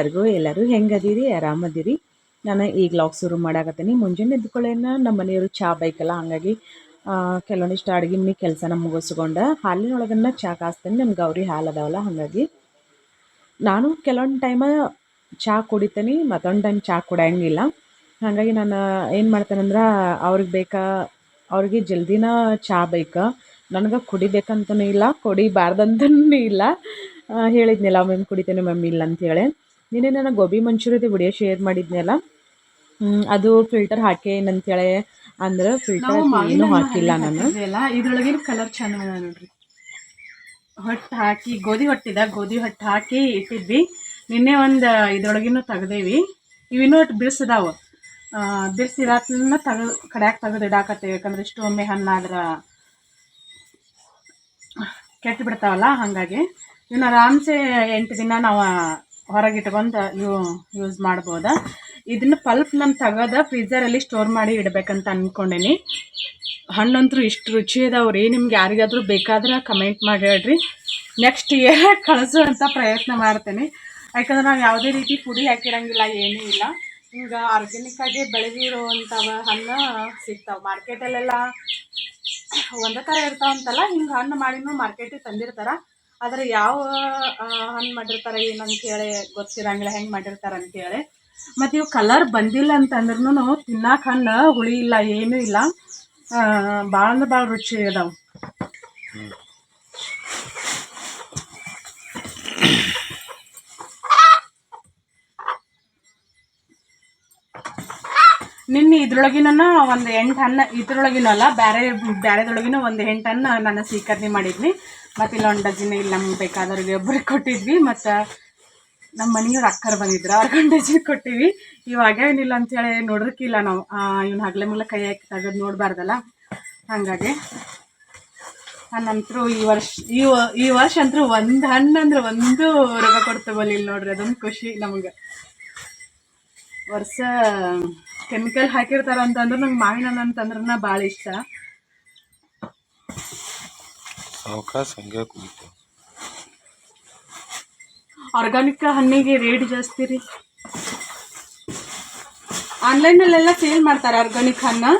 ಎಲ್ಲರಿಗೂ, ಎಲ್ಲರೂ ಹೆಂಗದೀರಿ, ಆರಾಮದಿರಿ? ನಾನು ಈಗ ಲಾಗ್ ಶುರು ಮಾಡಾಕತ್ತೀನಿ. ಮುಂಜಾನೆ ಎದ್ದುಕೊಳ್ಳೇನ ನಮ್ಮ ಮನೆಯವರು ಚಹಾ ಬೈಕಲ್ಲ, ಹಾಗಾಗಿ ಕೆಲವೊಂದಿಷ್ಟು ಅಡುಗೆ ಮೀ ಕೆಲಸನ ಮುಗಿಸ್ಕೊಂಡು ಹಾಲಿನೊಳಗನ್ನ ಚಹಾ ಕಾಸ್ತೀನಿ. ನನ್ನ ಗೌರಿ ಹಾಲು ಅದಾವಲ್ಲ, ಹಾಗಾಗಿ. ನಾನು ಕೆಲವೊಂದು ಟೈಮ ಚಹಾ ಕುಡಿತೀನಿ, ಮತ್ತೊಂದು ಟೈಮ್ ಚಹಾ ಕುಡಿಯಂಗಿಲ್ಲ. ಹಾಗಾಗಿ ನಾನು ಏನು ಮಾಡ್ತೇನೆಂದ್ರೆ, ಅವ್ರಿಗೆ ಬೇಕಾ, ಅವ್ರಿಗೆ ಜಲ್ದಿನ ಚಹಾ ಬೇಕಾ. ನನಗೆ ಕುಡಿಬೇಕಂತನೂ ಇಲ್ಲ, ಕುಡಿಬಾರ್ದಂತನೂ ಇಲ್ಲ. ಹೇಳಿದ್ನಿಲ್ಲ ಒಮ್ಮೆ ಕುಡಿತೇನೆ ಮಮ್ಮಿ ಇಲ್ಲ ಅಂತೇಳಿ ನಿನ್ನೆ ನಾನು ಗೋಬಿ ಮಂಚೂರಿದ ವಿಡಿಯೋ ಶೇರ್ ಮಾಡಿದ್ನಲ್ಲ? ಅದು ಫಿಲ್ಟರ್ ಹಾಕಿ ಅಂತೇಳಿ ಅಂದ್ರೆ ಫಿಲ್ಟರ್ ಏನು ಹಾಕಿಲ್ಲ ನಾನು. ಇದ್ರೊಳಗಿನ ಕಲರ್ ಚಂದ ನೋಡ್ರಿ. ಹೊಟ್ಟು ಹಾಕಿ ಗೋಧಿ ಹೊಟ್ಟಿದ ಗೋಧಿ ಹೊಟ್ಟು ಹಾಕಿ ಇಟ್ಟಿದ್ವಿ. ನಿನ್ನೆ ಒಂದು ಇದ್ರೊಳಗಿನೂ ತೆಗ್ದೇವಿ. ಇವಿನ್ನೂ ಒಟ್ಟು ಬಿಡಿಸಿದಾವ ಬಿರ್ಸಿರಾತ್ಲನ್ನ ತೆಗೆದು ಕಡ್ಯಾಕ ತೆಗೆದು ಇಡಾಕತ್ತೇವೆ. ಯಾಕಂದ್ರೆ ಇಷ್ಟು ಒಮ್ಮೆ ಹಣ್ಣಾದ್ರ ಕೆಟ್ಟು ಬಿಡ್ತಾವಲ್ಲ ಹಾಗಾಗಿ ಇವನ್ನ ಆರಾಮ್ಸೆ ಎಂಟು ದಿನ ನಾವು ಹೊರಗೆ ಇಟ್ಕೊಂಡು ಯೂ ಯೂಸ್ ಮಾಡ್ಬೋದಾ. ಇದನ್ನು ಪಲ್ಪ್ ನಾನು ತೆಗೆದ ಫ್ರೀಜರಲ್ಲಿ ಸ್ಟೋರ್ ಮಾಡಿ ಇಡಬೇಕಂತ ಅಂದ್ಕೊಂಡೇನಿ ಹಣ್ಣಂತೂ ಇಷ್ಟು ರುಚಿ ಅದಾವ್ರಿ ನಿಮ್ಗೆ ಯಾರಿಗಾದರೂ ಬೇಕಾದ್ರೆ ಕಮೆಂಟ್ ಮಾಡಿ ಹೇಳ್ರಿ. ನೆಕ್ಸ್ಟ್ ಇಯರ್ ಅಂತ ಪ್ರಯತ್ನ ಮಾಡ್ತೇನೆ. ಯಾಕಂದ್ರೆ ನಾವು ಯಾವುದೇ ರೀತಿ ಪುಡಿ ಹಾಕಿರಂಗಿಲ್ಲ, ಏನೂ ಇಲ್ಲ. ಈಗ ಆರ್ಗ್ಯಾನಿಕ್ ಆಗಿ ಬೆಳೆದಿರುವಂಥವ ಹಣ್ಣು ಸಿಗ್ತಾವೆ. ಮಾರ್ಕೆಟಲ್ಲೆಲ್ಲ ಒಂದೇ ಥರ ಇರ್ತಾವಂತಲ್ಲ, ಹಿಂಗೆ ಹಣ್ಣು ಮಾಡಿನೂ ಮಾರ್ಕೆಟಿಗೆ ತಂದಿರ್ತಾರ. ಆದರೆ ಯಾವ ಹಣ್ಣು ಮಾಡಿರ್ತಾರೆ, ಏನಂತ ಹೇಳಿ ಗೊತ್ತಿರಂಗಿಲ್ಲ, ಹೆಂಗೆ ಮಾಡಿರ್ತಾರೆ ಅಂತೇಳಿ ಮತ್ತು ಇವು ಕಲರ್ ಬಂದಿಲ್ಲ ಅಂತಂದ್ರೂ ತಿನ್ನಕ್ಕೆ ಹಣ್ಣು, ಹುಳಿ ಇಲ್ಲ, ಏನೂ ಇಲ್ಲ. ಭಾಳ ಅಂದ್ರೆ ಭಾಳ ರುಚಿ ಅದಾವೆ. ನಿನ್ನೆ ಇದ್ರೊಳಗಿನ ಒಂದು ಎಂಟು ಹಣ್ಣು ಇದ್ರೊಳಗಿನಲ್ಲ ಬೇರೆ ಬೇರೆದೊಳಗಿನ ಒಂದು ಎಂಟು ಹಣ್ಣು ನಾನು ಸ್ವೀಕರಣೆ ಮಾಡಿದ್ವಿ ಮತ್ತು ಇಲ್ಲೊಂದು ಡಜನ್ ಇಲ್ಲಿ ನಮ್ಗೆ ಬೇಕಾದವ್ರಿಗೆ ಒಬ್ಬರಿಗೆ ಕೊಟ್ಟಿದ್ವಿ. ಮತ್ತು ನಮ್ಮ ಮನೆಯವ್ರು ಅಕ್ಕರ್ ಬಂದಿದ್ರು ಅವ್ರಿಗೆ ಡಜನ್ ಕೊಟ್ಟಿವಿ. ಇವಾಗ ಏನಿಲ್ಲ ಅಂತೇಳಿ ನೋಡ್ರಿಕ್ಕಿಲ್ಲ ನಾವು. ಇವ್ನ ಹಗ್ಲೆ ಮುಗ್ಲ ಕೈ ಹಾಕಿ ತೆಗೆದು ನೋಡಬಾರ್ದಲ್ಲ. ಹಾಗಾಗಿ ನಂತರೂ ಈ ವರ್ಷ, ಈ ಈ ವರ್ಷ ಅಂತೂ ಒಂದು ಹಣ್ಣು ಅಂದ್ರೆ ಒಂದು ರೋಗ ಕೊಡ್ತೇವಲ್ಲ ಇಲ್ಲಿ ನೋಡ್ರಿ, ಅದೊಂದು ಖುಷಿ ನಮಗೆ. ವರ್ಷ ಕೆಮಿಕಲ್ ಹಾಕಿರ್ತಾರ ಅಂತಂದ್ರೆ ನಂಗೆ ಮಾವಿನ ಹಣ್ಣು ಅಂತಂದ್ರೆ ಭಾಳ ಇಷ್ಟ. ಆರ್ಗಾನಿಕ್ ಹಣ್ಣಿಗೆ ರೇಟ್ ಜಾಸ್ತಿ ರೀ. ಆನ್ಲೈನಲ್ಲೆಲ್ಲ ಸೇಲ್ ಮಾಡ್ತಾರೆ ಆರ್ಗಾನಿಕ್ ಹಣ್ಣು.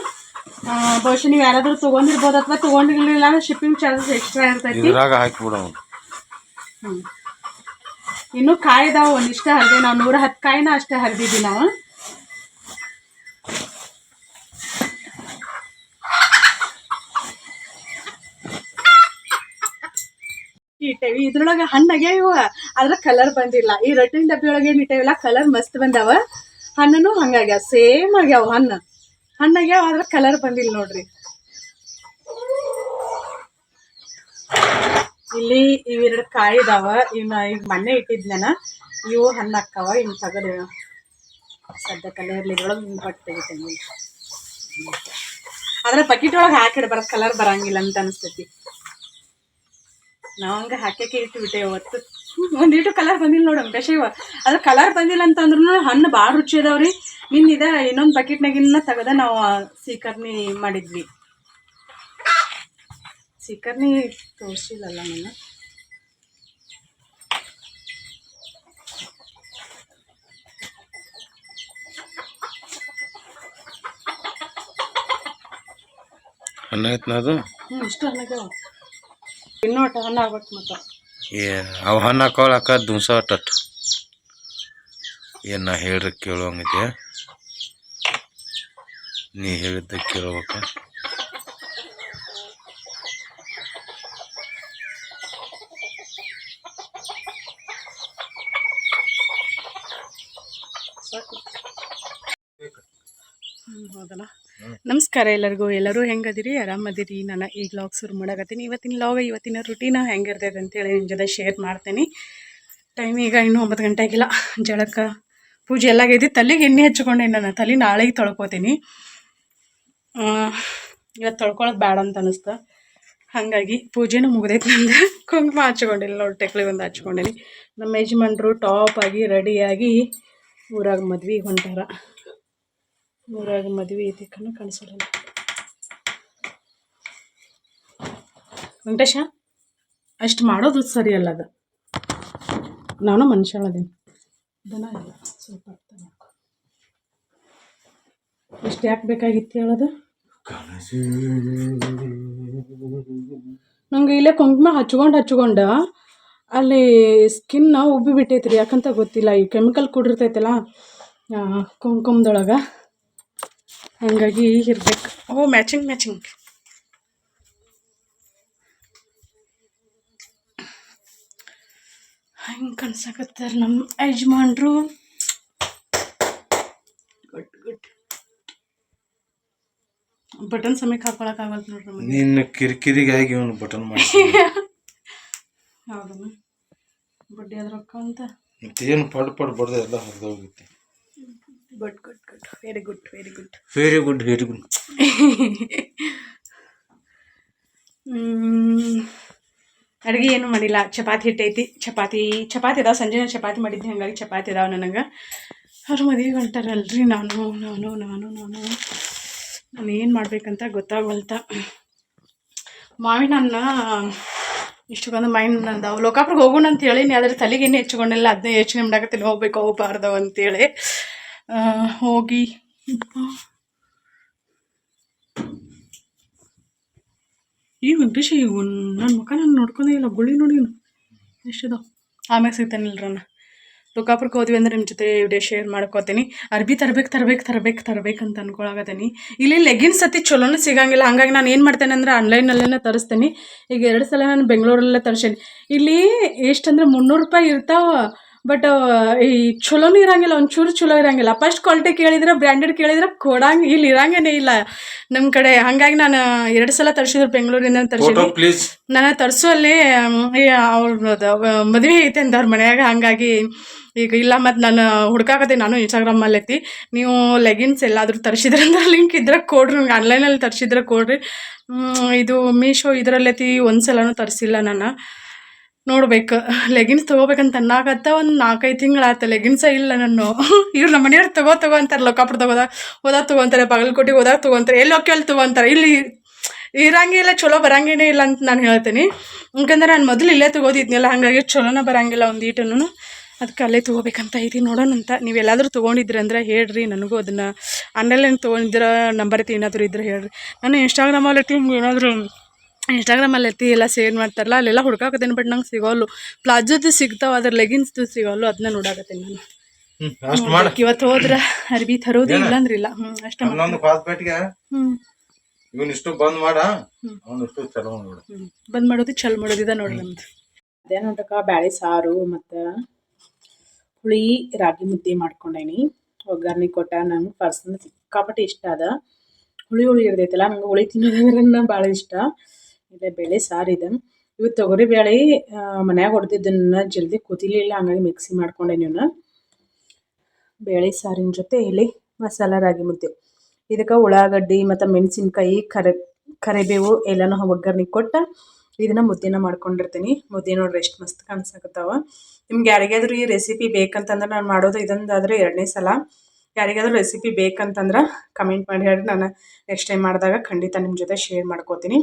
ಬಹುಶಃ ನೀವು ಯಾರಾದರೂ ತೊಗೊಂಡಿರ್ಬೋದು ಅಥವಾ ತೊಗೊಂಡಿರ್ಲಿಲ್ಲ ಅಂದ್ರೆ ಶಿಪ್ಪಿಂಗ್ ಚಾರ್ಜಸ್ ಎಕ್ಸ್ಟ್ರಾ ಇರ್ತೈತಿ. ಹ್ಮ್. ಇನ್ನು ಕಾಯಿ ಇದಾವ ಒಂದಿಷ್ಟ ಹರಿದೆ. ನಾವು ನೂರ ಹತ್ತು ಕಾಯಿನ ಅಷ್ಟೇ ಹರಿದಿದ್ವಿ ನಾವು. ಇಟ್ಟೇವಿ ಇದ್ರೊಳಗೆ ಹಣ್ಣಾಗ್ಯಾವ ಇವ. ಆದ್ರೆ ಕಲರ್ ಬಂದಿಲ್ಲ. ಈ ರೊಟ್ಟಿನ ಡಬ್ಬಿ ಒಳಗೆ ಏನು ಇಟ್ಟೇವಿಲ್ಲ ಕಲರ್ ಮಸ್ತ್ ಬಂದಾವ. ಹಣ್ಣನು ಹಂಗಾಗ್ಯಾವ. ಸೇಮ್ ಆಗ್ಯಾವ ಹಣ್ಣು. ಹಣ್ಣಾಗ್ಯಾವ ಆದ್ರೆ ಕಲರ್ ಬಂದಿಲ್ಲ ನೋಡ್ರಿ. ಇಲ್ಲಿ ಇವೆರಡು ಕಾಯಿ ಇದಾವ. ಇವನ್ನ ಈಗ ಮೊನ್ನೆ ಇಟ್ಟಿದ್ನ ಇವು ಹಣ್ಣು ಇನ್ ತಗದು. ಸದ್ದ ಕಲರ್ ಇದ್ರೊಳಗೆ ಬಟ್ಟೆ ತೆಗಿತೇನೆ. ಆದ್ರೆ ಬಕೆಟ್ ಒಳಗೆ ಹಾಕಿಡ್ಬಾರ ಕಲರ್ ಬರಂಗಿಲ್ಲ ಅಂತ ಅನಿಸ್ತೈತಿ. ನಾವು ಹಂಗೆ ಹಾಕಕ್ಕೆ ಇಟ್ಬಿಟ್ಟೆ ಒತ್ತು ಒಂದಿಟ್ಟು ಕಲರ್ ಬಂದಿಲ್ಲ ನೋಡು ವೆಂಕಟೇಶ ಅದು ಅದ್ರ ಕಲರ್ ಬಂದಿಲ್ಲ ಅಂತಂದ್ರೂ ಹಣ್ಣು ಭಾಳ ರುಚಿ ಅದಾವ್ರಿ. ನಿನ್ನಿದ ಇನ್ನೊಂದು ಬಕೆಟ್ನಾಗಿನ್ನ ತೆಗೆದ ನಾವು ಸೀಕರ್ಣಿ ಮಾಡಿದ್ವಿ. ಸೀಕರ್ಣಿ ತೋರಿಸಿಲ್ಲಲ್ಲ ನಾನು ಹಣ್ಣಾಯ್ತು ಅದು? ಹ್ಞೂ ಇಷ್ಟು ಹಣ್ಣಾಗ್ಯಾವ ಏ ಅವು ಹಣ್ಣು ಹಾಕೋಳಕ ದುಂಸ ಟಟ್ ಏನು ನಾ ಹೇಳ್ರಿ ಕೇಳುವಂಗಿದೆ ನೀ ಹೇಳಿದ್ದ ಕೇಳ್ಬೇಕ ಹ್ಮ್, ಹೌದಲ್ಲ ನಮಸ್ಕಾರ ಎಲ್ಲರಿಗೂ. ಎಲ್ಲರೂ ಹೆಂಗದಿರಿ? ಆರಾಮದಿರಿ? ನಾನು ಈ ಲಾಗ್ ಶುರು ಮಾಡಕತ್ತೀನಿ. ಇವತ್ತಿನ ಲಾಗ್ ಇವತ್ತಿನ ರುಟೀನ ಹೆಂಗಿರ್ತೈತೆ ಅಂತೇಳಿ ನಿಮ್ಮ ಜೊತೆ ಶೇರ್ ಮಾಡ್ತೀನಿ. ಟೈಮ್ ಈಗ ಇನ್ನೂ ಒಂಬತ್ತು ಗಂಟೆ ಆಗಿಲ್ಲ. ಜಳಕ ಪೂಜೆ ಎಲ್ಲ ಆಗೈತಿ ತಲೆಗೆ ಎಣ್ಣೆ ಹಚ್ಕೊಂಡೆ ನಾನು ತಲೆ ನಾಳೆಗೆ ತೊಳ್ಕೊತೀನಿ. ಇವತ್ತು ತೊಳ್ಕೊಳ್ಳೋದು ಬೇಡ ಅಂತ ಅನ್ನಿಸ್ತು ಹಾಗಾಗಿ ಪೂಜೆನೂ ಮುಗ್ದೈತೆ ನಂದು. ಕುಂಕುಮ ಹಚ್ಕೊಂಡಿಲ್ಲ ನೋಡಿ, ಟೆಕ್ಲಿ ಒಂದು ಹಚ್ಕೊಂಡೀನಿ ನಮ್ಮ ಯಜಮಾನ್ರು ಟಾಪ್ ಆಗಿ ರೆಡಿಯಾಗಿ ಊರಾಗ ಮದ್ವೆಗೆ ಹೊಂಟಾರ. ಊರಾಗ ಮದುವೆ ಐತಿ ಕಣ್ಣು ಕಾಣಿಸಲ್ಲ ವೆಂಕಟೇಶ, ಅಷ್ಟು ಮಾಡೋದು ಸರಿ ಅಲ್ಲ ಅದು. ನಾನು ಮನುಷ್ಯಳದೇನಿ. ದನ ಇಲ್ಲ, ಸ್ವಲ್ಪ ಅರ್ಥ ಮಾಡ್ಕೊ ಇಷ್ಟು ಯಾಕೆ ಬೇಕಾಗಿತ್ತು ಹೇಳೋದು? ನಂಗೆ ಇಲ್ಲೇ ಕುಂಕುಮ ಹಚ್ಕೊಂಡು ಹಚ್ಕೊಂಡು ಅಲ್ಲಿ ಸ್ಕಿನ್ ಉಬ್ಬಿ ಬಿಟ್ಟೈತ್ರಿ, ಯಾಕಂತ ಗೊತ್ತಿಲ್ಲ, ಈ ಕೆಮಿಕಲ್ ಕೂಡಿರ್ತೈತಲ್ಲ ಕುಂಕುಮದೊಳಗೆ ಹಾಗಾಗಿ ಇರ್ಬೇಕು ಓ ಮ್ಯಾಚಿಂಗ್ ಮ್ಯಾಚಿಂಗ್ ಹೆಂಗೆ ಕನ್ಸಕತ್ತಾರ ನಮ್ಮ ಯಜಮಾನ್ರು. Good good. ಬಟನ್ ಸಮಯಕ್ಕೆ ಹಾಕೊಳಕ್ಕಾಗಲ್ಲ ನೋಡ್ರಿ ನಿನ್ನ ಕಿರಿಕಿರಿಗಾಗಿ ಇವನು ಬಟನ್ ಮಾಡಿ ಹೌದಮ್ಮ ಬಡ್ಡಿ ಅದ್ರ ರೊಕ್ಕ ಅಂತ? ಮತ್ತೇನು ಪಡ್ ಪಡ್ ಬಡ್ದು ಎಲ್ಲ ಹರಿದೋಗಿತ್ತು. Good good good very good very good very good very good ಅಡುಗೆ ಏನು ಮಾಡಿಲ್ಲ. ಚಪಾತಿ ಹಿಟ್ಟೈತಿ. ಚಪಾತಿ ಚಪಾತಿ ಇದಾವೆ ಸಂಜೆ ಚಪಾತಿ ಮಾಡಿದ್ದೆ. ಹಾಗಾಗಿ ಚಪಾತಿ ಇದಾವೆ ನನಗೆ. ಅವ್ರು ಮದುವೆಗೆ ಹೊಂಟಾರಲ್ರಿ. ನಾನು ನಾನು ನಾನು ನಾನು. ನಾನು ಏನು ಮಾಡ್ಬೇಕಂತ ಗೊತ್ತಾಗವಲ್ತ. ಮಾವಿನ ಹಣ್ಣ ಇಷ್ಟಕ್ಕೊಂದು ಮೈಂಡ್ ನಂದು ಲೋಕಾಪುರಕ್ಕೆ ಹೋಗೋಣ ಅಂತ ಹೇಳೀನಿ. ಆದರೆ ತಲೆಗೆ ಏನು ಹೆಚ್ಚಿಕೊಂಡಿಲ್ಲ ಅದನ್ನೇ ಯೋಚನೆ ಮಾಡಾಕತ್ತೀನಿ ಹೋಗ್ಬೇಕು ಹೋಗ್ಬಾರ್ದು ಅಂತೇಳಿ. ಹೋಗಿ. ಈ ವೆಂಕಟೇಶ ನನ್ನ ಮುಖ ನಾನು ನೋಡ್ಕೊಂಡೇ ಇಲ್ಲ ಗುಳಿ ನೋಡಿ ಎಷ್ಟಿದ ಆಮ್ಯಾಗ ಸಿಗ್ತಾನಿಲ್ರಣ್ಣ ಲೋಕಾಪುರಕ್ಕೆ ಹೋದ್ವಿ ಅಂದ್ರೆ ನಿಮ್ಮ ಜೊತೆ ವಿಡಿಯೋ ಶೇರ್ ಮಾಡ್ಕೋತೀನಿ ಅರ್ಬಿ ತರ್ಬೇಕು ತರ್ಬೇಕು ತರ್ಬೇಕು ತರ್ಬೇಕು ಅಂತ ಅನ್ಕೊಳಕತ್ತೀನಿ ಇಲ್ಲಿ ಲೆಗಿನ್ಸ್ ಸತಿ ಚಲೋನೂ ಸಿಗಂಗಿಲ್ಲ. ಹಂಗಾಗಿ ನಾನು ಏನು ಮಾಡ್ತೇನೆ ಅಂದ್ರೆ ಆನ್ಲೈನಲ್ಲೇ ತರಿಸ್ತೀನಿ. ಈಗ ಎರಡು ಸಲ ನಾನು ಬೆಂಗಳೂರಲ್ಲೇ ತರ್ಸೇನಿ. ಇಲ್ಲಿ ಎಷ್ಟಂದ್ರೆ ಮುನ್ನೂರು ರೂಪಾಯಿ ಇರ್ತಾವ. ಬಟ್ ಈ ಚಲೋನು ಇರಂಗಿಲ್ಲ ಒಂಚೂರು ಚಲೋ ಇರಂಗಿಲ್ಲ. ಫಸ್ಟ್ ಕ್ವಾಲಿಟಿ ಕೇಳಿದ್ರೆ ಬ್ರ್ಯಾಂಡೆಡ್ ಕೇಳಿದ್ರೆ ಕೊಡಂಗೆ ಇಲ್ಲಿ ಇರಂಗೇನೆ ಇಲ್ಲ. ನಮ್ಮ ಕಡೆ ಹಾಗಾಗಿ ನಾನು ಎರಡು ಸಲ ತರಿಸಿದ್ರು ಬೆಂಗಳೂರಿಂದ ತರ್ಸಿದ್ರು ನಾನು ತರಿಸೋಲ್ಲಿ ಅವ್ರದ್ದು ಮದುವೆ ಐತೆ ಅಂತ ಅವ್ರ ಮನೆಯಾಗ ಹಂಗಾಗಿ ಈಗ ಇಲ್ಲ ಮತ್ತು ನಾನು ಹುಡ್ಕಾಕತ್ತೆ ನಾನು ಇನ್ಸ್ಟಾಗ್ರಾಮಲ್ಲಿ ಐತಿ. ನೀವು ಲೆಗಿನ್ಸ್ ಎಲ್ಲಾದರೂ ತರಿಸಿದ್ರಂದ್ರೆ ಲಿಂಕ್ ಇದ್ರೆ ಕೊಡ್ರಿ ನಂಗೆ ಆನ್ಲೈನಲ್ಲಿ ತರಿಸಿದ್ರೆ ಕೊಡ್ರಿ. ಇದು ಮೀಶೋ ಇದರಲ್ಲೈತಿ ಒಂದು ಸಲನೂ ತರಿಸಿಲ್ಲ ನಾನು. ನೋಡ್ಬೇಕು. ಲೆಗಿನ್ಸ್ ತಗೋಬೇಕಂತ ಅನ್ನಾಗತ್ತ ಒಂದು ನಾಲ್ಕೈದು ತಿಂಗಳಾಯ್ತು. ಲೆಗಿನ್ಸ ಇಲ್ಲ ನಾನು. ಇವ್ರು ನಮ್ಮ ಮನೆಯವ್ರು ತಗೋ ತಗೋ ಅಂತಾರೆ. ಲೋಕಾಪುರ ತಗೋದಾಗ ಹೋದಾಗ ತೊಗೊಂತಾರೆ. ಬಾಗಲಕೋಟೆಗೆ ಹೋದಾಗ ತೊಗೊಂತಾರೆ. ಎಲ್ಲಿ ಹೋಗಿ ಅಲ್ಲಿ ತೊಗೊಂತಾರೆ. ಇಲ್ಲಿ ಇರಂಗಿಲ್ಲ ಚಲೋ ಬರಂಗೇನೇ ಇಲ್ಲ ಅಂತ ನಾನು ಹೇಳ್ತೀನಿ. ಯಾಕಂದ್ರೆ ನಾನು ಮೊದಲು ಇಲ್ಲೇ ತಗೋದಿದ್ನಲ್ಲ, ಹಾಗಾಗಿ ಚಲೋನ ಬರಂಗಿಲ್ಲ ಒಂದು ಈಟನು ಅದಕ್ಕೆ ಅಲ್ಲೇ ತೊಗೋಬೇಕಂತ ಐತಿ ನೋಡೋಣ ಅಂತ. ನೀವು ಎಲ್ಲಾದರೂ ತೊಗೊಂಡಿದ್ರಿ ಅಂದ್ರೆ ಹೇಳ್ರಿ, ನನಗೂ ಅದನ್ನು ಆನ್ಲೈನ್ ತೊಗೊಂಡಿದ್ರೆ, ನಂಬರ್ ಏನಾದರೂ ಇದ್ರೆ ಹೇಳ್ರಿ. ನಾನು ಇನ್ಸ್ಟಾಗ್ರಾಮಲ್ಲಿ ಏನಾದರೂ ಇನ್ಸ್ಟಾಗ್ರಾಮಲ್ಲಿ ಎತ್ತಿ ಎಲ್ಲ ಸೇರ್ ಮಾಡ್ತಾರಲ್ಲ ಅಲ್ಲೆಲ್ಲ ಹುಡ್ಕಾಕತ್ತೀನಿ ಬಟ್ ನಂಗೆ ಸಿಗೋಲ್ಲು. ಪ್ಲಾಜೋದು ಸಿಗ್ತಾವ ಅದ್ರ ಲೆಗಿನ್ಸ್ದು ಸಿಗೋಲ್ಲು ಅದನ್ನ ನೋಡಾಕತ್ತೀನಿ ನಾನು. ಹ್ಮ್ ಇವತ್ತು ಹೋದ್ರೆ ಅರ್ಬಿ ತರೋದು ಇಲ್ಲ ಅಂದ್ರೆ ಇಲ್ಲ. ಅಷ್ಟೇ ಇವನ್ ಇಷ್ಟು ಬಂದ್ ಮಾಡ ಅವ್ನು ಇಷ್ಟು ಚಲೋ ನೋಡು. ಹ್ಞೂ ಬಂದ್ ಮಾಡೋದು ಚಲ್ ಮಾಡೋದು ಇದೆ ನೋಡಿ ನಮ್ದು. ಅದೇನು ನೋಡ್ರಕ್ಕ ಬ್ಯಾಳೆ ಸಾರು ಮತ್ತ ಹುಳಿ ರಾಗಿ ಮುದ್ದೆ ಮಾಡ್ಕೊಂಡೇನಿ. ಒಗ್ಗರಣೆ ಕೊಟ್ಟ ನಂಗೆ ಪರ್ಸನಲ್ ಸಿಕ್ಕಾಪಟ್ಟೆ ಇಷ್ಟ ಅದ. ಹುಳಿ ಹುಳಿ ಇರ್ತೈತಲ್ಲ ನಂಗೆ ಹುಳಿ ತಿನ್ನೋದಂದ್ರೆ ಭಾಳ ಇಷ್ಟ. ಇದೆ ಬೇಳೆ ಸಾರು ಇದೆ ಇವತ್ತು ತೊಗರಿ ಬೇಳೆ ಮನ್ಯಾಗ ಹೊಡೆದಿದ್ದನ್ನ ಜಲ್ದಿ ಕುದಿಲಿಲ್ಲ ಹಂಗಾಗಿ ಮಿಕ್ಸಿ ಮಾಡ್ಕೊಂಡೆ ನೀವನ್ನ ಬೇಳೆ ಸಾರಿನ ಜೊತೆ ಇಲ್ಲಿ ಮಸಾಲ ರಾಗಿ ಮುದ್ದೆ. ಇದಕ್ಕೆ ಉಳ್ಳಾಗಡ್ಡಿ ಮತ್ತು ಮೆಣಸಿನ್ಕಾಯಿ, ಕರೆ, ಕರಿಬೇವು ಎಲ್ಲನೂ ಒಗ್ಗರಣೆ ಕೊಟ್ಟು ಇದನ್ನು ಮುದ್ದೆನ ಮಾಡ್ಕೊಂಡಿರ್ತೀನಿ. ಮುದ್ದೆ ನೋಡ್ರಿ ಎಷ್ಟು ಮಸ್ತ್ ಕಾಣಿಸಕತ್ತಾವ. ನಿಮ್ಗೆ ಯಾರಿಗಾದ್ರೂ ಈ ರೆಸಿಪಿ ಬೇಕಂತಂದ್ರೆ ನಾನು ಮಾಡೋದು ಇದೊಂದಾದರೆ ಎರಡನೇ ಸಲ. ಯಾರಿಗಾದ್ರೂ ರೆಸಿಪಿ ಬೇಕಂತಂದ್ರೆ ಕಮೆಂಟ್ ಮಾಡಿ ಹೇಳಿ ನಾನು ನೆಕ್ಸ್ಟ್ ಟೈಮ್ ಮಾಡಿದಾಗ ಖಂಡಿತ ನಿಮ್ಮ ಜೊತೆ ಶೇರ್ ಮಾಡ್ಕೋತೀನಿ.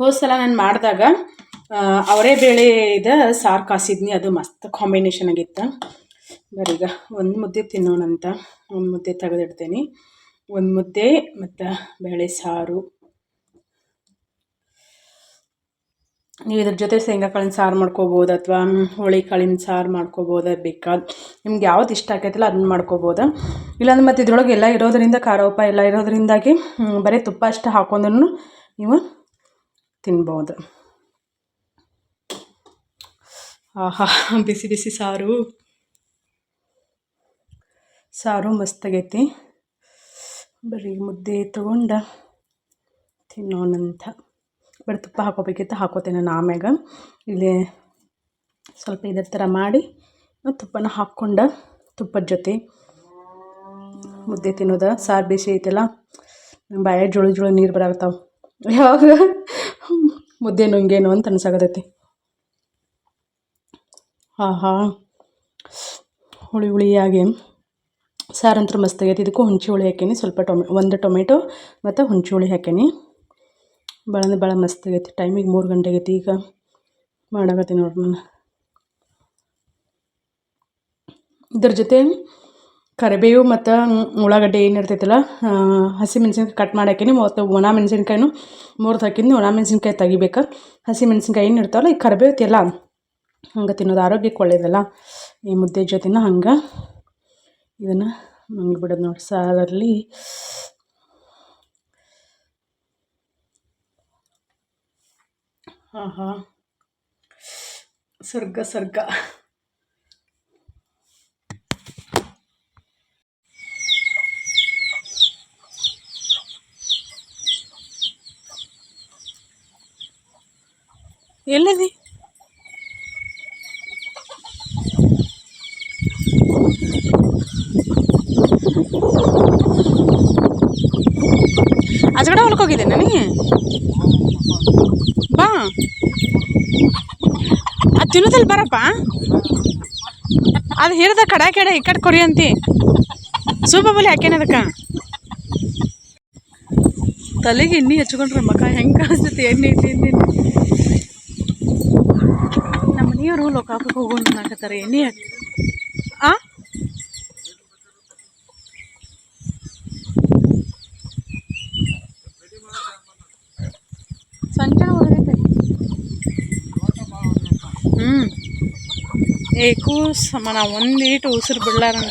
ಹೋದ ಸಲ ನಾನು ಮಾಡಿದಾಗ ಅವರೇ ಬೇಳೆ ಇದೆ, ಸಾರು ಕಾಸಿದ್ನಿ, ಅದು ಮಸ್ತ್ ಕಾಂಬಿನೇಷನ್ ಆಗಿತ್ತು. ಬರೀಗ ಒಂದು ಮುದ್ದೆ ತಿನ್ನೋಣಂತ, ಒಂದು ಮುದ್ದೆ ತೆಗೆದಿಡ್ತೇನೆ. ಒಂದು ಮುದ್ದೆ ಮತ್ತು ಬೇಳೆ ಸಾರು. ನೀವು ಇದ್ರ ಜೊತೆ ಶೇಂಗಾ ಕಾಳಿನ ಸಾರು ಮಾಡ್ಕೋಬೋದು ಅಥವಾ ಹುಳಿ ಕಾಳಿನ ಸಾರು ಮಾಡ್ಕೋಬೋದು ಬೇಕಾದ ನಿಮ್ಗೆ ಯಾವ್ದು ಇಷ್ಟ ಆಕೈತಲ್ಲ ಅದನ್ನ ಮಾಡ್ಕೋಬೋದು. ಇಲ್ಲಾಂದ್ರೆ ಮತ್ತು ಇದ್ರೊಳಗೆ ಎಲ್ಲ ಇರೋದರಿಂದ, ಖಾರ ಉಪ್ಪ ಎಲ್ಲ ಇರೋದ್ರಿಂದಾಗಿ ಬರೀ ತುಪ್ಪ ಅಷ್ಟು ಹಾಕೊಂಡ್ರು ನೀವು ತಿನ್ಬೋದು. ಆಹಾ, ಬಿಸಿ ಬಿಸಿ ಸಾರು. ಸಾರು ಮಸ್ತಾಗೈತಿ ಬರೀ ಮುದ್ದೆ ತೊಗೊಂಡು ತಿನ್ನೋಣಂತ ಬರೀ ತುಪ್ಪ ಹಾಕೋಬೇಕಿತ್ತು, ಹಾಕೋತೇನೆ ನಾನು ಆಮ್ಯಾಗ. ಇಲ್ಲಿ ಸ್ವಲ್ಪ ಇದರ ಥರ ಮಾಡಿ ತುಪ್ಪನ ಹಾಕ್ಕೊಂಡ ತುಪ್ಪದ ಜೊತೆ ಮುದ್ದೆ ತಿನ್ನೋದು. ಸಾರು ಬಿಸಿ ಐತಲ್ಲ ಬಾಯ ಜುಳು ಜುಳು ನೀರು ಬರಾಗ್ತಾವೆ ಯಾವಾಗ? ಮುದ್ದೆ ನುಂಗೇನು ಅಂತ ಅನ್ಸಾಗತೈತಿ. ಆಹಾ. ಹುಳಿ ಹುಳಿಯಾಗಿ ಸಾರಂತ್ರ ಮಸ್ತ್ ಆಗೈತಿ. ಇದಕ್ಕೂ ಹುಂಚಿ ಹುಳಿ ಹಾಕೀನಿ. ಸ್ವಲ್ಪ ಟೊಮೆ, ಒಂದು ಟೊಮೆಟೊ ಮತ್ತು ಹುಂಚಿ ಹುಳಿ ಹಾಕೀನಿ. ಭಾಳ ಅಂದ್ರೆ ಭಾಳ ಮಸ್ತ್ ಆಗೈತಿ. ಟೈಮಿಗೆ ಮೂರು ಗಂಟೆ ಆಗೈತಿ ಈಗ. ಮಾಡಾಕತ್ತೀನಿ ನೋಡ್ರಿ ನಾನು ಇದ್ರ ಜೊತೆ ಕರಿಬೇವು ಮತ್ತು ಉಳ್ಳಾಗಡ್ಡೆ ಏನು ಇರ್ತೈತಲ್ಲ ಹಸಿ ಮೆಣಸಿನ್ಕಾಯಿ ಕಟ್ ಮಾಡಾಕಿನಿ ಮತ್ತು ಒಣ ಮೆಣಸಿನ್ಕಾಯಿನೂ ಮೂರು ಹಾಕಿನಿ, ಒಣ ಮೆಣಸಿನ್ಕಾಯಿ ತೆಗಿಬೇಕು. ಹಸಿ ಮೆಣಸಿನ್ಕಾಯಿ ಏನು ಇರ್ತಾವಲ್ಲ, ಈ ಕರಿಬೇವು ತಿಲ್ಲ ಹಂಗೆ ತಿನ್ನೋದು ಆರೋಗ್ಯಕ್ಕೆ ಒಳ್ಳೆಯದಲ್ಲ ಈ ಮುದ್ದೆ ಜೊತೆನ ಹಂಗೆ ಇದನ್ನು ಬಿಡೋದು ನೋಡಿ ಸಾರಲ್ಲಿ ಆಹಾ. ಸ್ವರ್ಗ ಸ್ವರ್ಗ. ಎಲ್ಲಿದೆ? ಆಚೆಗಡೆ ಹೊಲಕ್ಕೆ ಹೋಗಿದ್ದೆ ನಾನು. ಬಾ. ಅದು ತಿನ್ನೋದಲ್ಲಿ ಬರಪ್ಪ. ಅದು ಹಿಡ್ದ ಕಡ ಕೆಡ ಈ ಕಡೆ ಕೊರಿ ಅಂತಿ. ಸೂಪ ಬಲಿ ಹಾಕೇನ ಅದಕ್ಕೆ. ತಲೆಗೆ ಎಣ್ಣೆ ಹಚ್ಕೊಂಡ್ರೆ ಮಕ ಹೆಂಗೆ ಕಾಣಿಸ್ತೈತಿ? ಎಣ್ಣೆ ಎಣ್ಣೆ ಎಣ್ಣೆ. ನಮ್ಮ ಮನೆಯವರು ಲೋಕಾಪಕ್ಕೆ ಹೋಗೋಣ ಅನ್ನಕತ್ತಾರೆ ಎಣ್ಣೆ ಹಾಕಿ ಆ ಸಂಜೆ ಹೊರಗೈತೆ ಹ್ಞೂ ಏಕು ಸಮಾನ ಒಂದು ಈಟು ಉಸಿರು ಬಿಡ್ಲಾರಂಗ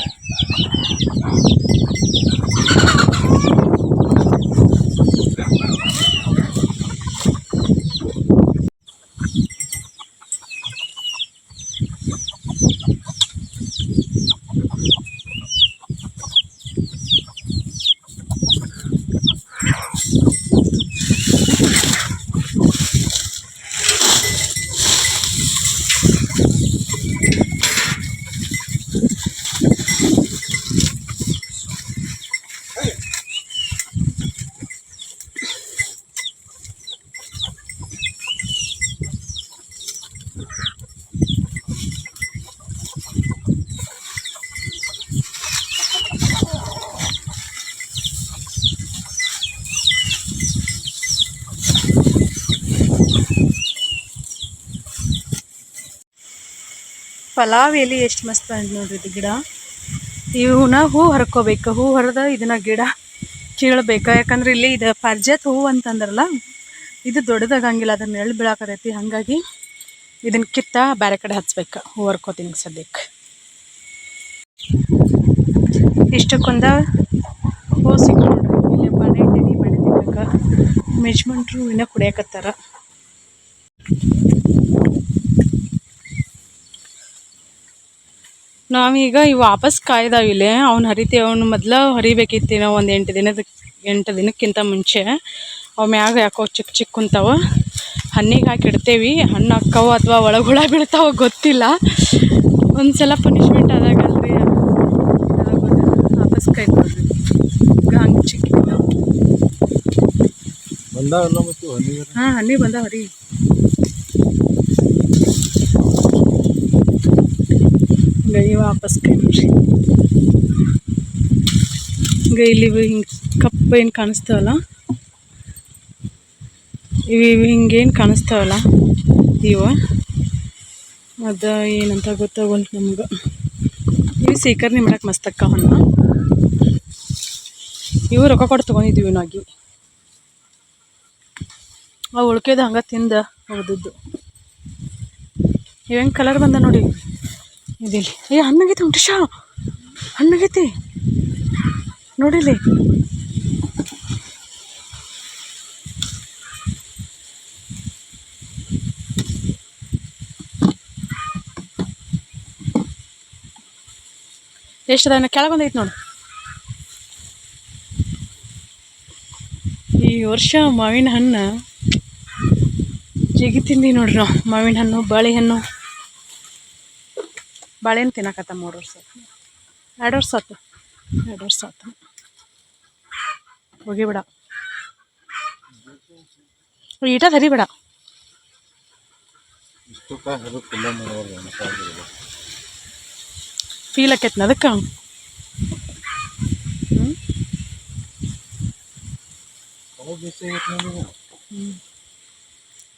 ಪಲಾವ್ ಎಲೆ ಎಷ್ಟು ಮಸ್ತ್ ಬಂದ್ ನೋಡ್ರಿ ಇದು ಗಿಡ. ಇವನ್ನ ಹೂ ಹರ್ಕೋಬೇಕು, ಹೂ ಹರಿದ ಇದನ್ನ ಗಿಡ ಕೀಳ್ಬೇಕು. ಯಾಕಂದ್ರೆ ಇಲ್ಲಿ ಇದು ಪರ್ಜತ್ ಹೂವು ಅಂತಂದ್ರಲ್ಲ, ಇದು ದೊಡ್ಡದಾಗಂಗಿಲ್ಲ, ಅದನ್ನ ನೆರಳು ಬೀಳಾಕತೈತಿ. ಹಾಗಾಗಿ ಇದನ್ನ ಕಿತ್ತ ಬೇರೆ ಕಡೆ ಹಚ್ಬೇಕು, ಹೂ ಹರ್ಕೋತೀನಿ ಸದ್ಯಕ್ಕೆ ಇಷ್ಟಕ್ಕೊಂದ ಹೂ ಸಿಕ್ಕ ಇಲ್ಲಿ ಬಣೆ ಮೆಜ್ಮೆಂಟ್ರು ಕುಡಿಯಕತ್ತಾರ. ನಾವೀಗ ಇವು ವಾಪಸ್ ಕಾಯ್ದಾವ ಇಲ್ಲಿ. ಅವ್ನು ಹರಿತೀವಿ ಅವನು ಮೊದಲ ಹರಿಬೇಕಿತ್ತು ನಾವು ಒಂದು ಎಂಟು ದಿನದ ಎಂಟು ದಿನಕ್ಕಿಂತ ಮುಂಚೆ. ಅವ ಮ್ಯಾಗ ಯಾಕೋ ಚಿಕ್ಕ ಚಿಕ್ಕ ಕುಂತಾವ. ಹಣ್ಣಿಗೆ ಹಾಕಿ ಇಡ್ತೇವೆ. ಹಣ್ಣು ಹಾಕ್ಕವು ಅಥವಾ ಒಳಗೆ ಹುಳ ಬೀಳ್ತಾವ ಗೊತ್ತಿಲ್ಲ. ಒಂದು ಸಲ ಪನಿಷ್ಮೆಂಟ್ ಆದಾಗಲ್ರಿ ವಾಪಸ್ ಕಾಯ್ತಾವ್ರಿ ಹಂಗೆ ಚಿಕ್ಕ ಹಾಂ ಹಣ್ಣಿ ಬಂದ ರೀ ಹಿಂಗಾಗಿ ವಾಪಸ್ ಕೈ ಈಗ ಇಲ್ಲಿ ಹಿಂಗೆ ಕಪ್ಪು ಏನು ಕಾಣಿಸ್ತಾವಲ್ಲ? ಇವು ಇವು ಹಿಂಗೇನು ಕಾಣಿಸ್ತಾವಲ್ಲ ಇವ? ಅದು ಏನಂತ ಗೊತ್ತಾಗಲ್ಲ ನಮ್ಗೆ. ಇವು ಸೀಕರ್ನಿ ಮಾಡಕ್ಕೆ ಮಸ್ತ್ ಅಕ್ಕವನ್ನ ಇವು ರೊಕ್ಕ ಕೊಟ್ಟು ತೊಗೊಂಡಿದ್ದೀವಿ ನಾಗಿ ಆ ಉಳ್ಕೆದು ಹಂಗೆ ತಿಂದ ಹೋದದ್ದು ಇವಂಗೆ ಕಲರ್ ಬಂದ ನೋಡಿ? ಇದಿಲ್ಲಿ ಏ ಹಣ್ಣಾಗೈತಿ ಉಂಟಿಶಾ ಹಣ್ಣಾಗೈತಿ ನೋಡಿಲಿ ಎಷ್ಟು ಅದನ್ನು ಕೆಳಗೆ ಬಂದೈತಿ ನೋಡು. ಈ ವರ್ಷ ಮಾವಿನ ಹಣ್ಣು ಜಿಗಿ ತಿಂದಿ ನೋಡ್ರಿ ನಾವು. ಮಾವಿನ ಹಣ್ಣು, ಬಾಳೆಹಣ್ಣು. ಬಾಳೆಹಣ್ಣು ತಿನ್ನಕತ್ತ ಮೂರು ವರ್ಷ ಎರಡು ವರ್ಷ ಆತು ಎರಡು ವರ್ಷ ಆತು ಹೋಗಿಬಿಡ. ಈಟ ಕಾಯಿ ಅದು ಕುಲ್ಲ ಮಾಡೋದು ಫೀಲ್ ಆಕೈತ್ನ ಅದಕ್ಕೆ?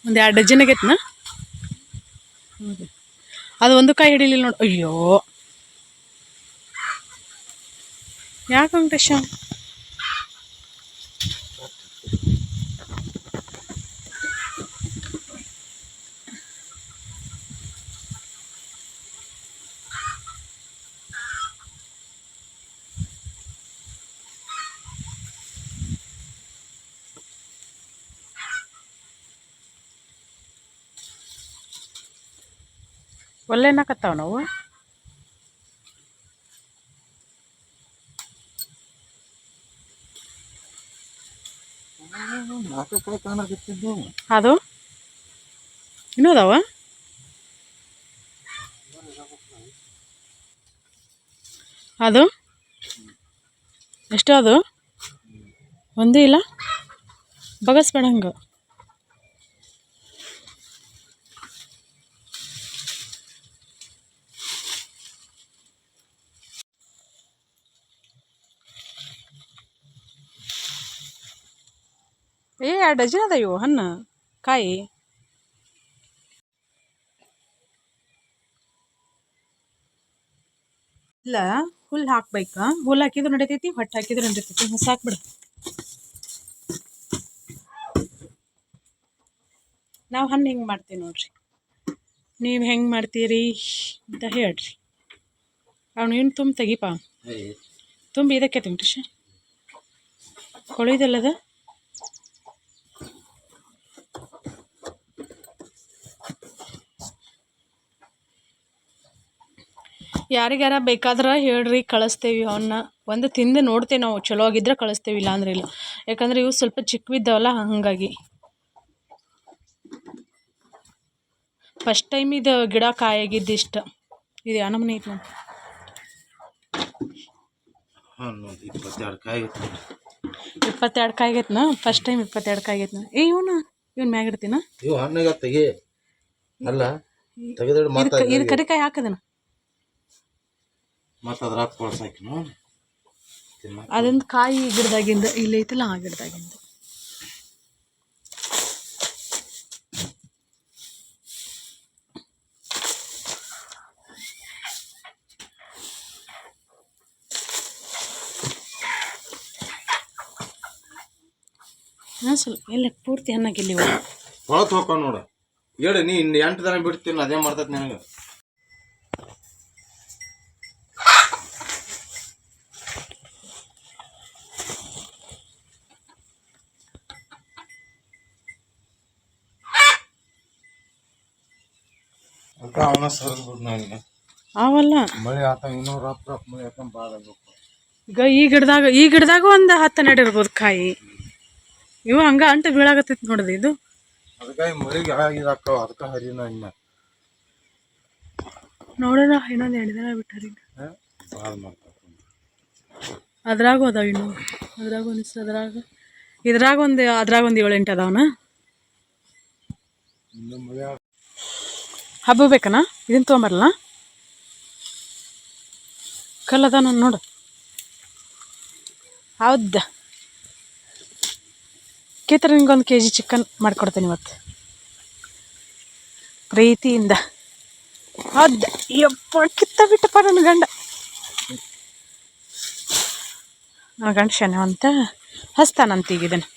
ಒಂದು ಎರಡು ಡಜನ್ ಹ್ಞೂ ಹೌದು ಅದು ಒಂದು ಕಾಯಿ ಹಿಡಿಲಿಲ್ಲ ನೋಡಿ ಅಯ್ಯೋ. ಯಾಕೆ ವೆಂಕಟೇಶ? ಒಲ್ಲೆನಾಕತ್ತಾವ ನಾವು ಅದು? ಇನ್ನೂ ಅದಾವ ಅದು? ಎಷ್ಟು ಅದು? ಒಂದೇ ಇಲ್ಲ? ಬಗಸ್ಬೇಡ ಹಂಗೆ. ಏ ಎರಡು ಡಜನ್ ಅದ ಇವು ಹಣ್ಣು ಕಾಯಿ. ಇಲ್ಲ ಹುಲ್ ಹಾಕ್ಬೇಕ. ಹುಲ್ ಹಾಕಿದ್ರು ನಡೀತೈತಿ ಹೊಟ್ಟೆ ಹಾಕಿದ್ರು ನಡೀತೈತಿ ಹ್ಞೂ ಹಾಕ್ಬಿಡ್ತ ನಾವು ಹಣ್ಣು ಹೆಂಗೆ ಮಾಡ್ತೀವಿ ನೋಡ್ರಿ? ನೀವು ಹೆಂಗೆ ಮಾಡ್ತೀರಿ ಅಂತ ಹೇಳ್ರಿ. ಅವ್ನು ಏನು ತುಂಬ ತೆಗಿಪ. ತುಂಬ ಇದಕ್ಕೆ ತುಂಬಿಟ್ರಿಶ ಕೊಳಿದಲ್ಲದ ಯಾರಿಗಾರ ಬೇಕಾದ್ರೆ ಹೇಳ್ರಿ ಕಳಿಸ್ತೇವಿ ಅವನ್ನ ಒಂದು ತಿಂದು ನೋಡ್ತೇವೆ ನಾವು ಚಲೋ ಆಗಿದ್ರೆ ಕಳಿಸ್ತೇವೆ ಇಲ್ಲ ಅಂದ್ರೆ ಇಲ್ಲ. ಯಾಕಂದ್ರೆ ಇವು ಸ್ವಲ್ಪ ಚಿಕ್ಕವಿದ್ದಾವಲ್ಲ ಹಾಗಾಗಿ. ಫಸ್ಟ್ ಟೈಮ್ ಇದು ಗಿಡ ಕಾಯಾಗಿದ್ದು ಇಷ್ಟ ಇದು ಯಾವ ನಮೂನೆ ಐತಿ ಇಪ್ಪತ್ತೆರಡು ಕಾಯಿ ಇಪ್ಪತ್ತೆರಡು ಕಾಯಿ ಆಗೈತ್ನ ಫಸ್ಟ್ ಟೈಮ್ ಇಪ್ಪತ್ತೆರಡು ಕಾಯಿ ಆಗೈತ್ನ ಏ ಇವನ ಇವನ್ ಮ್ಯಾಗ ಇಡ್ತೀನ? ಇವು ಹಣ್ಣಿಗೆ ತೆಗಿ ಅಲ್ಲ ಇದು ಕರಿಕಾಯಿ ಹಾಕದನ? ಮತ್ತೆ ಅದ್ರಾಗ ಕೊಳ್ಸಾಕಿನು ಅದೊಂದು ಕಾಯಿ ಗಿಡದಾಗಿಂದ ಇಲ್ಲಿ ಐತಲ್ಲ ಆ ಗಿಡದಾಗಿಂದ. ಹಾಂ ಸ್ವಲ್ಪ ಎಲ್ಲ ಪೂರ್ತಿ ಅನ್ನಕ್ಕೆ ಇಲ್ಲಿ ಹೊಳತ್ ಹೋಗ್ಕೊಂಡು ನೋಡು. ಹೇಳಿ ನೀ ಇನ್ನು ಎಂಟು ದಿನ ಬಿಡ್ತೀನಿ ಅದೇ ಮಾಡ್ತೈತೆ ನನಗೆ. ಅವನ ನನಗೆ ಅವಲ್ಲ? ಮಳೆ ಆತ ಇನ್ನೂ ರಪ್ ರಪ್ ಮಳೆ ಆತ ಭಾಳ ಈಗ ಈ ಗಿಡದಾಗ ಈ ಗಿಡದಾಗ ಒಂದು ಹತ್ತು ನೆಡಿರ್ಬೋದು ಕಾಯಿ. ಇವು ಹಂಗ ಅಂಟು ಬೀಳಾಗತ್ತೈತಿ ನೋಡ್ರಿ ಇದು. ಅದಕ್ಕಾಗಿ ಮಳೆಗೆ ಇದಾಕ್ಕವ ಅದಕ್ಕೆ ಹರಿನ ಇನ್ನ. ನೋಡೋಣ ಇನ್ನೊಂದು ಎರಡು ದಿನ ಬಿಟ್ಟರಿ ಭಾಳ ಮಾಡ್ತಾರೆ ಅದ್ರಾಗೂ ಅದಾವ ಇನ್ನು. ಅದ್ರಾಗ ಒಂದು ಅದ್ರಾಗ ಇದ್ರಾಗ ಒಂದು ಅದ್ರಾಗ ಒಂದು ಏಳು ಎಂಟು ಅದಾವನ ಹಬ್ಬ ಬೇಕನ? ಇದನ್ನು ತೊಗೊಂಬರಲ್ಲ ಕಲ್ಲದ ನಾನು ನೋಡು. ಹೌದಾ. ಕೇತರ ನಿಂಗೊಂದು ಕೆ ಜಿ ಚಿಕನ್ ಮಾಡಿಕೊಡ್ತೇನೆ ಇವತ್ತು. ಪ್ರೀತಿಯಿಂದ. ಹೌದ. ಯಪ್ಪ, ಕಿತ್ತ ಬಿಟ್ಟಪ್ಪ ನನ್ನ ಗಂಡ. ನನ್ನ ಗಂಡ ಶನ ಅಂತ ಹಸ್ತಾನಂತ ಈಗ ಇದನ್ನು.